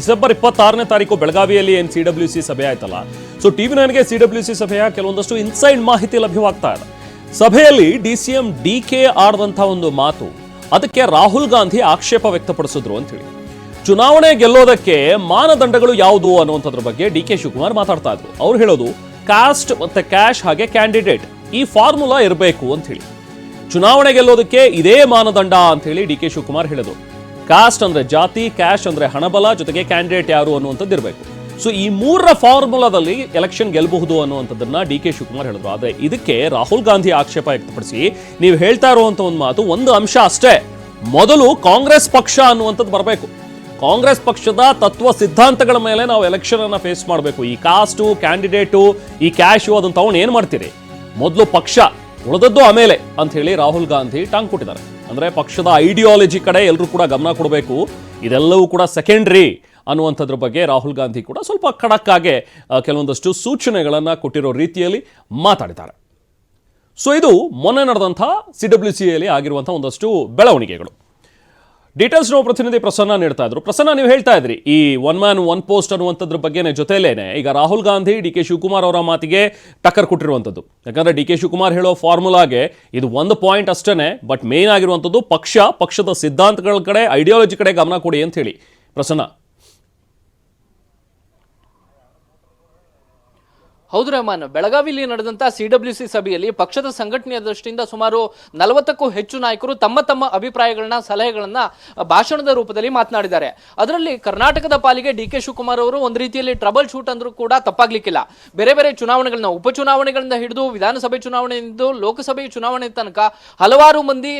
December ಇಪ್ಪತ್ತಾರನೇ ತಾರೀಕು ಬೆಳಗಾವಿಯಲ್ಲಿ ಏನು ಸಿ ಡಬ್ಲ್ಯೂ ಸಿ ಸಭೆ ಆಯ್ತಲ್ಲ? ಸೊ ಟಿವಿ ನೈನ್ಗೆ ಸಿ ಡಬ್ಲ್ಯೂ ಸಿ ಸಭೆಯ ಕೆಲವೊಂದಷ್ಟು ಇನ್ಸೈಡ್ ಮಾಹಿತಿ ಲಭ್ಯವಾಗ್ತಾ ಇದೆ. ಸಭೆಯಲ್ಲಿ D C M D K ಆಡದಂಥ ಒಂದು ಮಾತು, ಅದಕ್ಕೆ ರಾಹುಲ್ ಗಾಂಧಿ ಆಕ್ಷೇಪ ವ್ಯಕ್ತಪಡಿಸಿದ್ರು ಅಂತ ಹೇಳಿ ಚುನಾವಣೆ ಗೆಲ್ಲೋದಕ್ಕೆ ಮಾನದಂಡಗಳು ಯಾವುದು ಅನ್ನುವಂಥದ್ರ ಬಗ್ಗೆ ಡಿ ಕೆ ಶಿವಕುಮಾರ್ ಮಾತಾಡ್ತಾ ಇದ್ರು. ಅವ್ರು ಹೇಳೋದು, ಕಾಸ್ಟ್ ಮತ್ತೆ ಕ್ಯಾಶ್ ಹಾಗೆ ಕ್ಯಾಂಡಿಡೇಟ್, ಈ ಫಾರ್ಮುಲಾ ಇರಬೇಕು ಅಂತ ಹೇಳಿ ಚುನಾವಣೆ ಗೆಲ್ಲೋದಕ್ಕೆ ಇದೇ ಮಾನದಂಡ ಅಂತ ಹೇಳಿ ಡಿ ಕೆ ಶಿವಕುಮಾರ್ ಹೇಳಿದ್ರು. ಕಾಸ್ಟ್ ಅಂದ್ರೆ ಜಾತಿ, ಕ್ಯಾಶ್ ಅಂದ್ರೆ ಹಣಬಲ, ಜೊತೆಗೆ ಕ್ಯಾಂಡಿಡೇಟ್ ಯಾರು ಅನ್ನುವಂಥದ್ದು ಇರಬೇಕು ಸೊ ಈ ಮೂರರ ಫಾರ್ಮುಲಾದಲ್ಲಿ ಎಲೆಕ್ಷನ್ ಗೆಲ್ಲಬಹುದು ಅನ್ನುವಂಥದ್ದನ್ನ ಡಿ ಕೆ ಶಿವಕುಮಾರ್ ಹೇಳಿದ್ರು. ಆದರೆ ಇದಕ್ಕೆ ರಾಹುಲ್ ಗಾಂಧಿ ಆಕ್ಷೇಪ ವ್ಯಕ್ತಪಡಿಸಿ ನೀವು ಹೇಳ್ತಾ ಇರುವಂತ ಒಂದು ಮಾತು, ಒಂದು ಅಂಶ ಅಷ್ಟೇ. ಮೊದಲು ಕಾಂಗ್ರೆಸ್ ಪಕ್ಷ ಅನ್ನುವಂಥದ್ದು ಬರಬೇಕು. ಕಾಂಗ್ರೆಸ್ ಪಕ್ಷದ ತತ್ವ ಸಿದ್ಧಾಂತಗಳ ಮೇಲೆ ನಾವು ಎಲೆಕ್ಷನ್ ಅನ್ನ ಫೇಸ್ ಮಾಡಬೇಕು. ಈ ಕಾಸ್ಟು, ಕ್ಯಾಂಡಿಡೇಟು, ಈ ಕ್ಯಾಶು ಅದನ್ನು ತಗೊಂಡು ಏನು ಮಾಡ್ತೀರಿ? ಮೊದಲು ಪಕ್ಷ, ಉಳಿದದ್ದು ಆಮೇಲೆ ಅಂತ ಹೇಳಿ ರಾಹುಲ್ ಗಾಂಧಿ ಟಾಂಗ್ ಕೊಟ್ಟಿದ್ದಾರೆ. ಅಂದ್ರೆ ಪಕ್ಷದ ಐಡಿಯಾಲಜಿ ಕಡೆ ಎಲ್ಲರೂ ಕೂಡ ಗಮನ ಕೊಡಬೇಕು. ಇದೆಲ್ಲವೂ ಕೂಡ ಸೆಕೆಂಡ್ರಿ ಅನ್ನುವಂಥದ್ರ ಬಗ್ಗೆ ರಾಹುಲ್ ಗಾಂಧಿ ಕೂಡ ಸ್ವಲ್ಪ ಖಡಕ್ಕಾಗೆ ಕೆಲವೊಂದಷ್ಟು ಸೂಚನೆಗಳನ್ನು ಕೊಟ್ಟಿರೋ ರೀತಿಯಲ್ಲಿ ಮಾತಾಡಿದ್ದಾರೆ. ಸೊ ಇದು ಮೊನ್ನೆ ನಡೆದಂಥ ಸಿ ಡಬ್ಲ್ಯೂ ಸಿಯಲ್ಲಿ ಆಗಿರುವಂಥ ಒಂದಷ್ಟು ಬೆಳವಣಿಗೆಗಳು. ಡೀಟೇಲ್ಸ್ ನಾವು ಪ್ರತಿನಿಧಿ ಪ್ರಸನ್ನ ನೀಡ್ತಾ ಇದ್ರು. ಪ್ರಸನ್ನ, ನೀವು ಹೇಳ್ತಾ ಇದ್ರಿ, ಈ ಒನ್ ಮ್ಯಾನ್ ಒನ್ ಪೋಸ್ಟ್ ಅನ್ನುವಂಥದ್ರ ಬಗ್ಗೆನೇ ಜೊತೆಲೇನೆ, ಈಗ ರಾಹುಲ್ ಗಾಂಧಿ, ಡಿ ಕೆ ಶಿವಕುಮಾರ್ ಅವರ ಮಾತಿಗೆ ಟಕ್ಕರ್ ಕೊಟ್ಟಿರುವಂಥದ್ದು. ಯಾಕಂದ್ರೆ ಡಿ ಕೆ ಶಿವಕುಮಾರ್ ಹೇಳೋ ಫಾರ್ಮುಲಾಗೆ ಇದು ಒಂದು ಪಾಯಿಂಟ್ ಅಷ್ಟೇ ಬಟ್ ಮೇನ್ ಆಗಿರುವಂಥದ್ದು ಪಕ್ಷ, ಪಕ್ಷದ ಸಿದ್ಧಾಂತಗಳ ಕಡೆ ಐಡಿಯಾಲಜಿ ಕಡೆ ಗಮನ ಕೊಡಿ ಅಂತ ಹೇಳಿ. ಪ್ರಸನ್ನ. ಹೌದು ರೆಹಮಾನ್, ಬೆಳಗಾವಿಯಲ್ಲಿ ನಡೆದಂತ ಸಿ ಡಬ್ಲ್ಯೂ ಸಿ ಸಭೆಯಲ್ಲಿ ಪಕ್ಷದ ಸಂಘಟನೆಯ ದೃಷ್ಟಿಯಿಂದ ಸುಮಾರು ನಲವತ್ತಕ್ಕೂ ಹೆಚ್ಚು ನಾಯಕರು ತಮ್ಮ ತಮ್ಮ ಅಭಿಪ್ರಾಯಗಳನ್ನ, ಸಲಹೆಗಳನ್ನ ಭಾಷಣದ ರೂಪದಲ್ಲಿ ಮಾತನಾಡಿದ್ದಾರೆ. ಅದರಲ್ಲಿ ಕರ್ನಾಟಕದ ಪಾಲಿಗೆ ಡಿ ಕೆ ಶಿವಕುಮಾರ್ ಅವರು ಒಂದು ರೀತಿಯಲ್ಲಿ ಟ್ರಬಲ್ ಶೂಟ್ ಅಂದ್ರೂ ಕೂಡ ತಪ್ಪಾಗ್ಲಿಕ್ಕಿಲ್ಲ. ಬೇರೆ ಬೇರೆ ಚುನಾವಣೆಗಳನ್ನ, ಉಪಚುನಾವಣೆಗಳಿಂದ ಹಿಡಿದು ವಿಧಾನಸಭೆ ಚುನಾವಣೆಯಿಂದ ಲೋಕಸಭೆ ಚುನಾವಣೆ ತನಕ ಹಲವಾರು ಮಂದಿ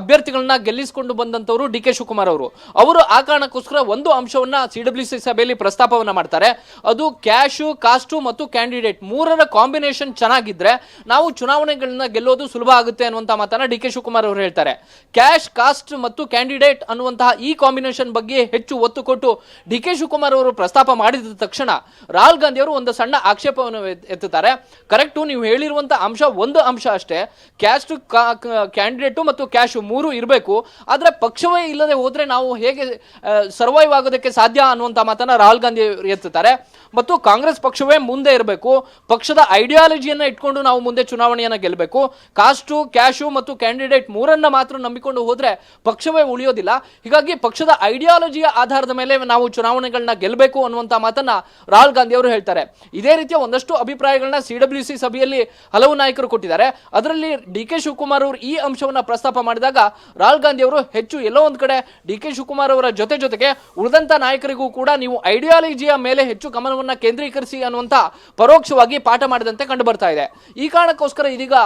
ಅಭ್ಯರ್ಥಿಗಳನ್ನ ಗೆಲ್ಲಿಸಿಕೊಂಡು ಬಂದಂತವರು ಡಿ ಕೆ ಶಿವಕುಮಾರ್ ಅವರು. ಅವರು ಆ ಕಾರಣಕ್ಕೋಸ್ಕರ ಒಂದು ಅಂಶವನ್ನ ಸಿ ಡಬ್ಲ್ಯೂ ಸಿ ಸಭೆಯಲ್ಲಿ ಪ್ರಸ್ತಾಪವನ್ನ ಮಾಡ್ತಾರೆ. ಅದು ಕ್ಯಾಶು, ಕಾಸ್ಟು ಮತ್ತು ಕ್ಯಾಂಡಿಡೇಟ್ ಮೂರರ ಕಾಂಬಿನೇಷನ್ ಚೆನ್ನಾಗಿದ್ರೆ ನಾವು ಚುನಾವಣೆಗಳನ್ನ ಗೆಲ್ಲೋದು ಸುಲಭ ಆಗುತ್ತೆ ಅನ್ನುವಂಥ ಮಾತನ್ನ ಡಿ ಕೆ ಶಿವಕುಮಾರ್ ಅವರು ಹೇಳ್ತಾರೆ. ಕ್ಯಾಶ್ ಕಾಸ್ಟ್ ಮತ್ತು ಕ್ಯಾಂಡಿಡೇಟ್ ಅನ್ನುವಂತಹ ಈ ಕಾಂಬಿನೇಷನ್ ಬಗ್ಗೆ ಹೆಚ್ಚು ಒತ್ತು ಕೊಟ್ಟು ಡಿ ಕೆ ಶಿವಕುಮಾರ್ ಅವರು ಪ್ರಸ್ತಾಪ ಮಾಡಿದ ತಕ್ಷಣ ರಾಹುಲ್ ಗಾಂಧಿ ಅವರು ಒಂದು ಸಣ್ಣ ಆಕ್ಷೇಪವನ್ನು ಎತ್- ಎತ್ತುತ್ತಾರೆ. ಕರೆಕ್ಟು ನೀವು ಹೇಳಿರುವಂತ ಅಂಶ ಒಂದು ಅಂಶ ಅಷ್ಟೇ. ಕ್ಯಾಸ್ಟ್ ಕ್ಯಾಂಡಿಡೇಟು ಮತ್ತು ಕ್ಯಾಶ್ ಮೂರು ಇರಬೇಕು. ಆದರೆ ಪಕ್ಷವೇ ಇಲ್ಲದೆ ಹೋದ್ರೆ ನಾವು ಹೇಗೆ ಸರ್ವೈವ್ ಆಗೋದಕ್ಕೆ ಸಾಧ್ಯ ಅನ್ನುವಂಥ ಮಾತನ್ನ ರಾಹುಲ್ ಗಾಂಧಿ ಎತ್ತುತ್ತಾರೆ ಮತ್ತು ಕಾಂಗ್ರೆಸ್ ಪಕ್ಷವೇ ಮುಂದೆ ಇರಬೇಕು. ಪಕ್ಷದ ಐಡಿಯಾಲಜಿಯನ್ನ ಇಟ್ಕೊಂಡು ನಾವು ಮುಂದೆ ಚುನಾವಣೆಯನ್ನ ಗೆಲ್ಲಬೇಕು. ಕಾಸ್ಟು ಕ್ಯಾಶು ಮತ್ತು ಕ್ಯಾಂಡಿಡೇಟ್ ಮೂರನ್ನ ಮಾತ್ರ ನಂಬಿಕೊಂಡು ಹೋದ್ರೆ ಪಕ್ಷವೇ ಉಳಿಯೋದಿಲ್ಲ. ಹೀಗಾಗಿ ಪಕ್ಷದ ಐಡಿಯಾಲಜಿಯ ಆಧಾರದ ಮೇಲೆ ನಾವು ಚುನಾವಣೆಗಳನ್ನ ಗೆಲ್ಲಬೇಕು ಅನ್ನುವಂತ ಮಾತನ್ನ ರಾಹುಲ್ ಗಾಂಧಿ ಅವರು ಹೇಳ್ತಾರೆ. ಇದೇ ರೀತಿಯ ಒಂದಷ್ಟು ಅಭಿಪ್ರಾಯಗಳನ್ನ ಸಿ ಡಬ್ಲ್ಯೂ ಸಿ ಸಭೆಯಲ್ಲಿ ಹಲವು ನಾಯಕರು ಕೊಟ್ಟಿದ್ದಾರೆ. ಅದರಲ್ಲಿ ಡಿ ಕೆ ಶಿವಕುಮಾರ್ ಅವರು ಈ ಅಂಶವನ್ನ ಪ್ರಸ್ತಾಪ ಮಾಡಿದಾಗ ರಾಹುಲ್ ಗಾಂಧಿ ಅವರು ಹೆಚ್ಚು ಎಲ್ಲೋ ಒಂದ್ ಕಡೆ ಡಿ ಕೆ ಶಿವಕುಮಾರ್ ಅವರ ಜೊತೆ ಜೊತೆಗೆ ಉಳಿದಂತ ನಾಯಕರಿಗೂ ಕೂಡ ನೀವು ಐಡಿಯಾಲಜಿಯ ಮೇಲೆ ಹೆಚ್ಚು ಗಮನವನ್ನ ಕೇಂದ್ರೀಕರಿಸಿ ಅನ್ನುವಂತ ಪರೋಕ್ಷವಾಗಿ ಪಾಠ ಮಾಡಿದಂತೆ ಕಂಡು ಬರ್ತಾ ಇದೆ. ಈ ಕಾರಣಕ್ಕೋಸ್ಕರ ಇದೀಗ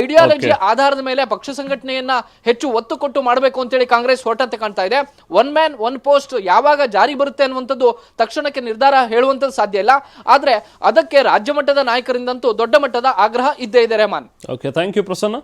ಐಡಿಯಾಲಜಿ ಆಧಾರದ ಮೇಲೆ ಪಕ್ಷ ಸಂಘಟನೆಯನ್ನ ಹೆಚ್ಚು ಒತ್ತು ಕೊಟ್ಟು ಮಾಡಬೇಕು ಅಂತೇಳಿ ಕಾಂಗ್ರೆಸ್ ಹೊರಟಂತೆ ಕಾಣ್ತಾ ಇದೆ. ಒನ್ ಮ್ಯಾನ್ ಒನ್ ಪೋಸ್ಟ್ ಯಾವಾಗ ಜಾರಿ ಬರುತ್ತೆ ಅನ್ನುವಂಥದ್ದು ತಕ್ಷಣಕ್ಕೆ ನಿರ್ಧಾರ ಹೇಳುವಂಥದ್ದು ಸಾಧ್ಯ ಇಲ್ಲ. ಆದ್ರೆ ಅದಕ್ಕೆ ರಾಜ್ಯ ಮಟ್ಟದ ನಾಯಕರಿಂದಂತೂ ದೊಡ್ಡ ಮಟ್ಟದ ಆಗ್ರಹ ಇದ್ದೇ ಇದೆ Rehman. Okay thank you Prasanna.